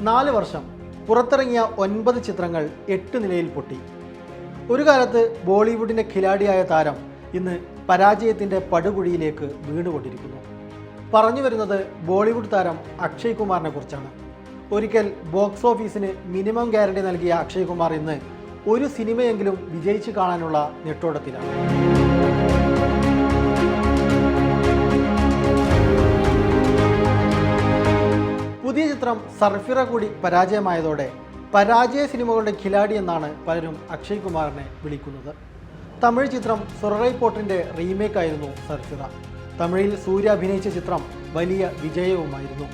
നാല് വർഷം പുറത്തിറങ്ങിയ ഒൻപത് ചിത്രങ്ങൾ എട്ട് നിലയിൽ പൊട്ടി. ഒരു കാലത്ത് ബോളിവുഡിന്റെ ഖിലാടിയായ താരം ഇന്ന് പരാജയത്തിന്റെ പടുകുഴിയിലേക്ക് വീണുകൊണ്ടിരിക്കുന്നു. പറഞ്ഞു വരുന്നത് ബോളിവുഡ് താരം അക്ഷയ് കുമാറിനെ കുറിച്ചാണ്. ഒരിക്കൽ ബോക്സ് ഓഫീസിന് മിനിമം ഗ്യാരണ്ടി നൽകിയ അക്ഷയ് കുമാർ ഇന്ന് ഒരു സിനിമയെങ്കിലും വിജയിച്ചു കാണാനുള്ള നെട്ടോട്ടത്തിലാണ്. ചിത്രം സർഫിറ കൂടി പരാജയമായതോടെ പരാജയ സിനിമകളുടെ ഖിലാടി എന്നാണ് പലരും അക്ഷയ് കുമാറിനെ വിളിക്കുന്നത്. തമിഴ് ചിത്രം സൊറൈ പോട്ടിന്റെ റീമേക്കായിരുന്നു സർഫിറ. തമിഴിൽ സൂര്യ അഭിനയിച്ച ചിത്രം വലിയ വിജയവുമായിരുന്നു.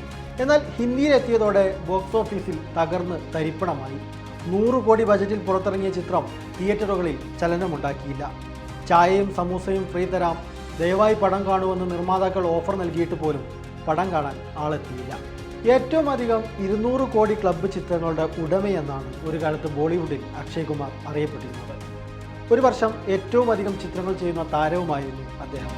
എന്നാൽ ഹിന്ദിയിലെത്തിയതോടെ ബോക്സ് ഓഫീസിൽ തകർന്ന് തരിപ്പണമായി. നൂറ് കോടി ബജറ്റിൽ പുറത്തിറങ്ങിയ ചിത്രം തിയേറ്ററുകളിൽ ചലനമുണ്ടാക്കിയില്ല. ചായയും സമൂസയും ഫ്രീ തരാം. ദയവായി പടം കാണുമെന്ന് നിർമ്മാതാക്കൾ ഓഫർ നൽകിയിട്ട് പോലും പടം കാണാൻ ആളെത്തിയില്ല. ഏറ്റവും അധികം ഇരുന്നൂറ് കോടി ക്ലബ്ബ് ചിത്രങ്ങളുടെ ഉടമയെന്നാണ് ഒരു കാലത്ത് ബോളിവുഡിൽ അക്ഷയ് കുമാർ അറിയപ്പെട്ടിരുന്നത്. ഒരു വർഷം ഏറ്റവും അധികം ചിത്രങ്ങൾ ചെയ്യുന്ന താരവുമായിരുന്നു അദ്ദേഹം.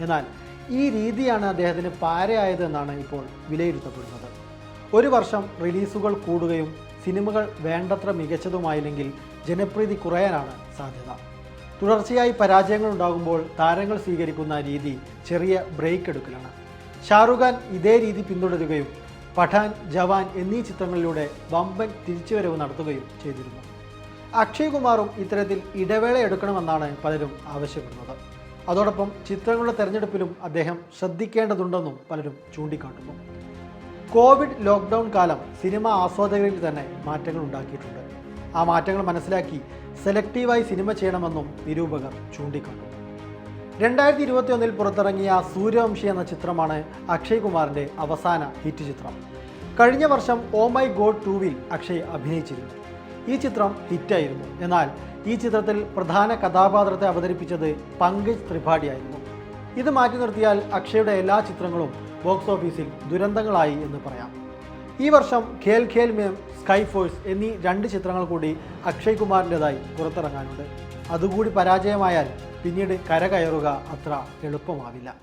എന്നാൽ ഈ രീതിയാണ് അദ്ദേഹത്തിന് പാരയായതെന്നാണ് ഇപ്പോൾ വിലയിരുത്തപ്പെടുന്നത്. ഒരു വർഷം റിലീസുകൾ കൂടുകയും സിനിമകൾ വേണ്ടത്ര മികച്ചതുമായില്ലെങ്കിൽ ജനപ്രീതി കുറയാനാണ് സാധ്യത. തുടർച്ചയായി പരാജയങ്ങൾ ഉണ്ടാകുമ്പോൾ താരങ്ങൾ സ്വീകരിക്കുന്ന രീതി ചെറിയ ബ്രേക്ക് എടുക്കലാണ്. ഷാറുഖ് ഖാൻ ഇതേ രീതി പിന്തുടരുകയും പഠാൻ ജവാൻ എന്നീ ചിത്രങ്ങളിലൂടെ വമ്പൻ തിരിച്ചുവരവ് നടത്തുകയും ചെയ്തിരുന്നു. അക്ഷയ് കുമാറും ഇത്തരത്തിൽ ഇടവേള എടുക്കണമെന്നാണ് പലരും ആവശ്യപ്പെടുന്നത്. അതോടൊപ്പം ചിത്രങ്ങളുടെ തെരഞ്ഞെടുപ്പിലും അദ്ദേഹം ശ്രദ്ധിക്കേണ്ടതുണ്ടെന്നും പലരും ചൂണ്ടിക്കാട്ടുന്നു. കോവിഡ് ലോക്ക്ഡൗൺ കാലം സിനിമ ആസ്വാദകരിൽ തന്നെ മാറ്റങ്ങൾ ഉണ്ടാക്കിയിട്ടുണ്ട് ആ മാറ്റങ്ങൾ മനസ്സിലാക്കി സെലക്റ്റീവായി സിനിമ ചെയ്യണമെന്നും നിരൂപകർ ചൂണ്ടിക്കാട്ടുന്നു രണ്ടായിരത്തി ഇരുപത്തി ഒന്നിൽ പുറത്തിറങ്ങിയ സൂര്യവംശി എന്ന ചിത്രമാണ് അക്ഷയ് കുമാറിന്റെ അവസാന ഹിറ്റ് ചിത്രം. കഴിഞ്ഞ വർഷം ഓ മൈ ഗോഡ് ടൂവിൽ അക്ഷയ് അഭിനയിച്ചിരുന്നു. ഈ ചിത്രം ഹിറ്റായിരുന്നു. എന്നാൽ ഈ ചിത്രത്തിൽ പ്രധാന കഥാപാത്രത്തെ അവതരിപ്പിച്ചത് പങ്കജ് ത്രിപാഠിയായിരുന്നു. ഇത് മാറ്റി നിർത്തിയാൽ അക്ഷയുടെ എല്ലാ ചിത്രങ്ങളും ബോക്സ് ഓഫീസിൽ ദുരന്തങ്ങളായി എന്ന് പറയാം. ഈ വർഷം ഖേൽ ഖേൽ മേം സ്കൈ ഫോഴ്സ് എന്നീ രണ്ട് ചിത്രങ്ങൾ കൂടി അക്ഷയ് കുമാറിന്റെതായി പുറത്തിറങ്ങാനുണ്ട്. അതുകൂടി പരാജയമായാൽ പിന്നീട് കരകയറുക അത്ര എളുപ്പമാവില്ല.